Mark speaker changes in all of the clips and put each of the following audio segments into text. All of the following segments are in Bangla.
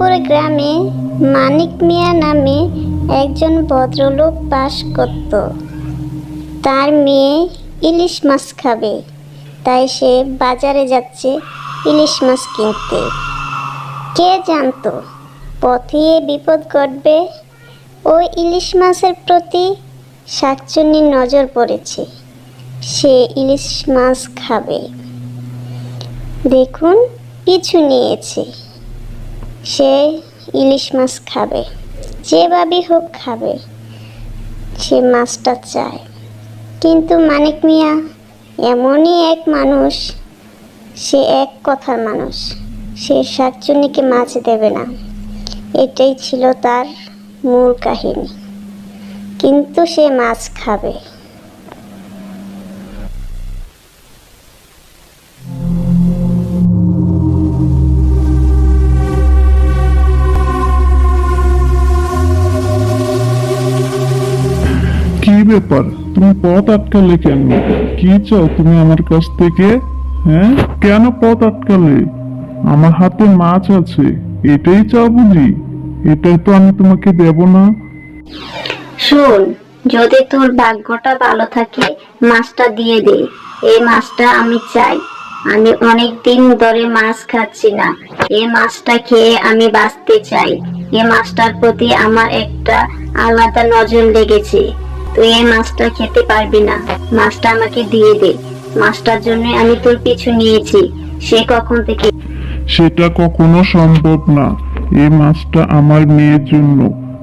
Speaker 1: মদনপুর গ্রামে মানিক মিয়া নামে একজন ভদ্রলোক বাস করত। তার মেয়ে ইলিশ মাছ খাবে, তাই সে বাজারে যাচ্ছে ইলিশ মাছ কিনতে। কে জানতো, পথে বিপদ ঘটবে ওই ইলিশ মাছের প্রতি শাকচুন্নির নজর পড়েছে, সে ইলিশ মাছ খাবে। দেখুন, পিছু নিয়েছে। সে ইলিশ মাছ খাবে, যেভাবেই হোক খাবে, সে মাছটা চায়। কিন্তু মানিক মিয়া এমনই এক মানুষ, সে এক কথার মানুষ, সে শাকচুন্নিকে মাছ দেবে না। এটাই ছিল তার মূল কাহিনী। কিন্তু সে মাছ খাবে।
Speaker 2: ব্যাপার? তুমি পথ আটকালে কেন? কি চাও তুমি আমার কাছ থেকে? হ্যাঁ? কেন পথ আটকালে? আমার হাতে মাছ আছে। এটাই চাও বুঝি? এটাই তো আমি তোমাকে দেব না।
Speaker 1: শোন, যদি তোর ভাগ্যটা ভালো থাকে, মাছটা দিয়ে দে। এই মাছটা আমি চাই। আমি অনেক দিন ধরে মাছ খাচ্ছি না। এই মাছটা খেয়ে আমি বাঁচতে চাই। এই মাছটার প্রতি আমার একটা আলাদা নজর লেগেছে। তুই এই মাছটা খেতে পারবি না। মাছটা আমাকে দিয়ে দে। মাছটার জন্য আমি তোর পিছু নিয়েছি। সে কখন থেকে
Speaker 2: সেটা কখনো সম্ভব না। এই মাছটা আমার মেয়ের জন্য।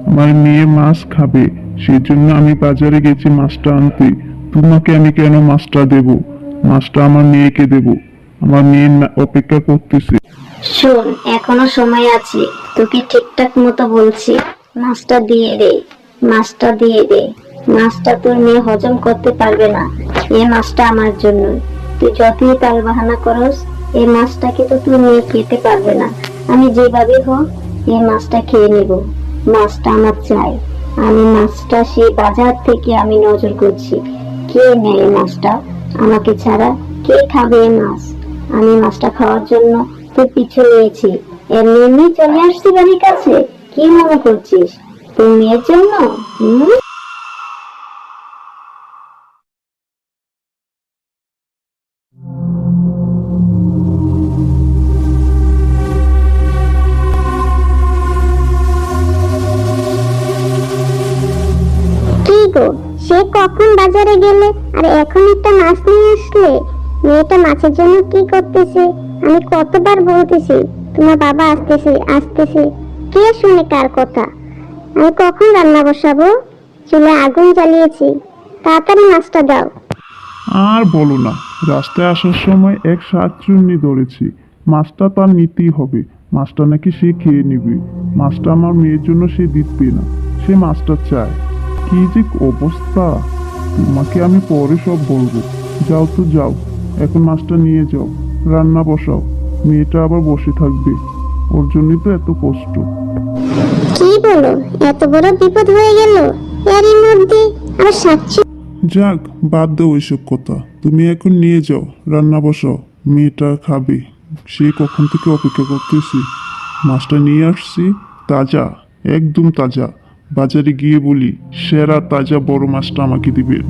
Speaker 2: আমার মেয়ে মাছ খাবে। সেজন্য আমি বাজারে গেছি মাছটা আনতে। তোমাকে আমি কেন মাছটা দেব? মাছটা আমার মেয়েকে দেব। আমার মেয়ে অপেক্ষা করতেছে।
Speaker 1: শোন এখনও সময় আছে। তোকে ঠিকঠাক মতো বলছি। মাছটা দিয়ে দে। মাছটা দিয়ে দে। মাছটা তোর মেয়ে হজম করতে পারবে না। এই মাছটা আমার জন্য। তুই যতই তাল বাহানা করস এই মাছটাকে তো তুই মেয়ে খেতে পারবে না। আমি যেভাবে হোক এই মাছটা খেয়ে নেব। মাছটা আমার চাই। আমি মাছটা সেই বাজার থেকে আমি নজর করছি। কে নেয় এই মাছটা? আমাকে ছাড়া কে খাবে এই মাছ? আমি মাছটা খাওয়ার জন্য তোর পিছু নিয়েছি। এমনি এমনি চলে আসছি বাড়ির কাছে। কি মনে করছিস? তোর মেয়ের জন্য? হুম? গো সে কখন বাজারে গেলে? আর এখন একটা মাছ নিয়ে আসলে? মেয়েটা মাছের জন্য কি করতেছে? আমি কতবার বলতেছি, তোমার বাবা আসতেছে আসতেছে। কে শুনে কার কথা? আমি কখন রান্না বসাবো? চুলে আগুন জ্বালিয়েছি। তাড়াতাড়ি মাছটা দাও।
Speaker 2: আর বলো না, রাস্তায় আসার সময় এক শাকচুন্নি ধরেছি। মাছটা তার নিতেই হবে। মাছটা নাকি সে খেয়ে নেবে। মাছটা আমার মেয়ের জন্য সে দিতে না। সে মাছটা চায়। কি যে অবস্থা? তোমাকে আমি পরে সব বলব। যাও তো যাও এখন মাছটা নিয়ে যাও রান্না বসাও। মেয়েটা আবার বসে থাকবে ওর জন্যই তো এত কষ্ট।
Speaker 1: কি বলো এত বড় বিপদ হয়ে গেল? এরই মধ্যে আমার সাচ্ছি
Speaker 2: যাক বাদ দাও ওইসব কথা। তুমি এখন নিয়ে যাও রান্না বসাও। মেয়েটা খাবে সে কখন থেকে অপেক্ষা করতেছি? মাছটা নিয়ে আসছি তাজা একদম তাজা। বাজারে গিয়ে বলি, সেরা তাজা বড় মাছটা আমাকে দিবেন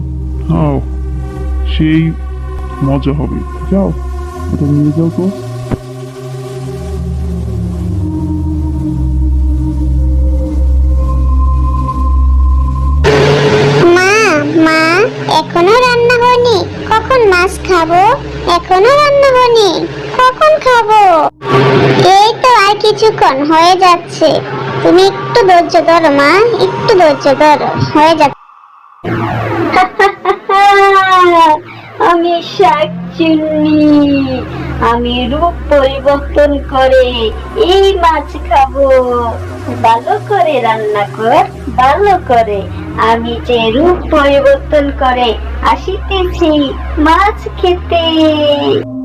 Speaker 2: হাও, সেই মজা হবে। যাও এটা নিয়ে যাও তো।
Speaker 1: এখনও রান্না হয়নি। কখন মাছ খাব? এখনও রান্না হয়নি। কখন খাব? এই তো আর কিছুক্ষণ, হয়ে যাচ্ছে। তুমি একটু ধৈর্য ধরো, মা, একটু ধৈর্য ধরো, হয়ে যাচ্ছে আমি শাকচুন্নি আমি রূপ পরিবর্তন করে এই মাছ খাব। ভালো করে রান্না কর, ভালো করে। আমি যে রূপ পরিবর্তন করে আসিতেছি মাছ খেতে।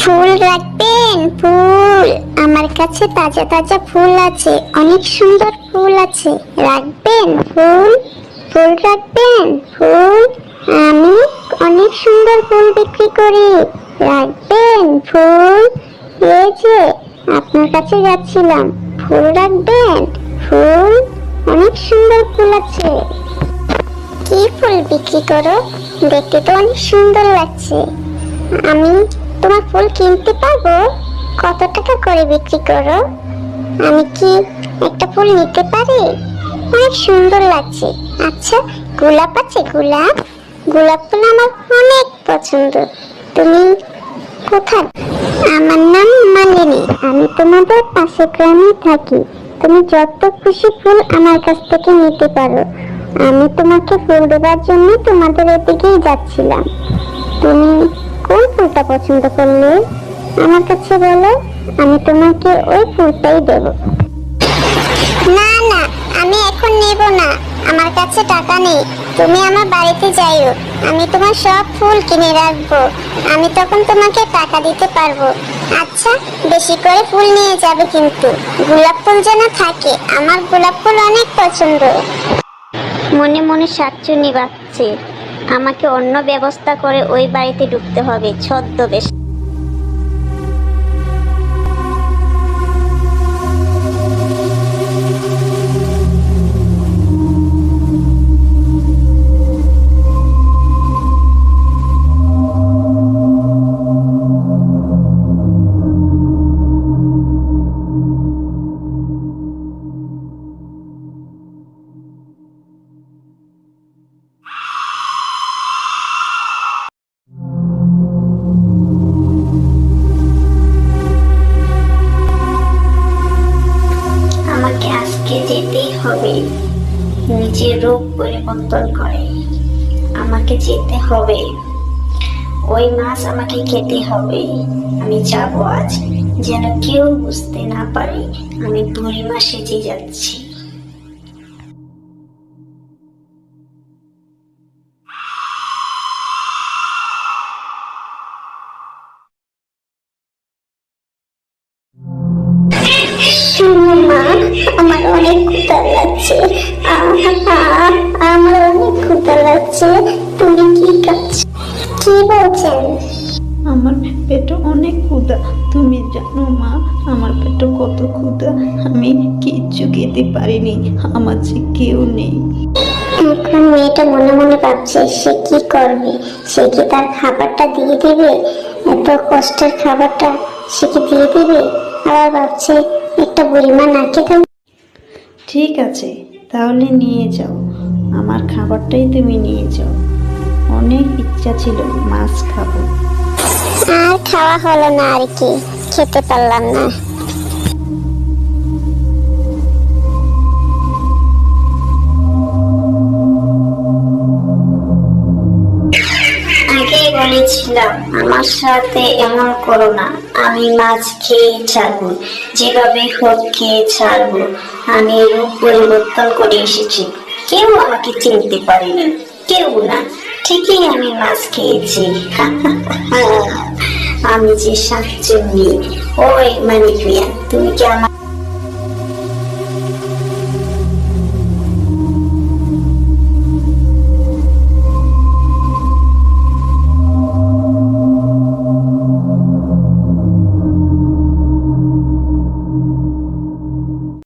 Speaker 1: ফুল রাখবেন, ফুল। আমার কাছে তাজা তাজা ফুল আছে, অনেক সুন্দর ফুল আছে। রাখবেন ফুল ফুল রাখবেন, ফুল। আমি অনেক সুন্দর ফুল বিক্রি করি। রাখবেন ফুল। এই যে, আপনার কাছে যাচ্ছিলাম। ফুল রাখবেন, ফুল। অনেক সুন্দর ফুল আছে। কি ফুল বিক্রি করো? দেখতে তো অনেক সুন্দর লাগছে। আমি তোমার ফুল কিনতে পারব? কত টাকা করে বিক্রি করো? আমি কি একটা ফুল নিতে পারি? অনেক সুন্দর লাগছে। আচ্ছা গোলাপ আছে, গোলাপ? গোলাপ ফুল আমার অনেক পছন্দ। তুমি কোথায়? আমার নাম মালিনী। আমি তোমাদের পাশে গ্রামে থাকি। তুমি যত খুশি ফুল আমার কাছ থেকে নিতে পারো। আমি তোমাকে ফুল দেওয়ার জন্য তোমাদের এদিকেই যাচ্ছিলাম। তুমি ফুলটা পছন্দ করলে আমার কাছে বলো আমি তোমাকে ওই ফুলটাই দেব। না না আমি এখন নেব না। আমার কাছে টাকা নেই। তুমি আমার বাড়িতে যাইও। আমি তোমার সব ফুল কিনে রাখব। আমি তখন তোমাকে টাকা দিতে পারব। আচ্ছা বেশি করে ফুল নিয়ে যাবে কিন্তু। গোলাপ ফুল যেন থাকে। আমার গোলাপ ফুল অনেক পছন্দ। মনে মনে শাকচুনি বাজছে আমাকে অন্য ব্যবস্থা করে ওই বাড়িতে ঢুকতে হবে ছদ্মবেশ। নিজের রূপ পরিবর্তন করে। আমাকে যেতে হবে। ওই মাছ আমাকে খেতে হবে। আমি যাব আজ। যেন কেউ বুঝতে না পারে আমি বুড়ি মাসে যে যাচ্ছি। অনেক ক্ষুধা লাগছে আহ, আহ, আমার অনেক ক্ষুধা লাগছে তুমি কি খাচ্ছ কি বলছেন?
Speaker 3: আমার পেটে অনেক ক্ষুধা। তুমি জানো মা আমার পেটে কত ক্ষুধা। আমি কিচ্ছু খেতে পারিনি। আমার যে কেউ নেই।
Speaker 1: এখন মেয়েটা মনে মনে ভাবছে সে কি করবে? সে কি তার খাবারটা দিয়ে দিবে? এত কষ্টের খাবারটা সে কি দিয়ে দিবে? আবার ভাবছে একটা বুড়িমা না খেতে
Speaker 3: ঠিক আছে, তাহলে নিয়ে যাও। আমার খাবারটাই তুমি নিয়ে যাও। অনেক ইচ্ছা ছিল মাছ খাব।
Speaker 1: আর খাওয়া হলো না আর কি, খেতে পারলাম না। বলেছিলাম আমার সাথে এমন করো না। আমি মাছ খেয়ে ছাড়বো, যেভাবে হোক খেয়ে ছাড়বো। আমি রূপ পরিবর্তন করে এসেছি। কেউ আমাকে চিনতে পারেনি কেউ না। ঠিকই আমি মাছ খেয়েছি। আমি যে শাকচুন্নি ওই মানিক মিয়া, তুমি কি আমার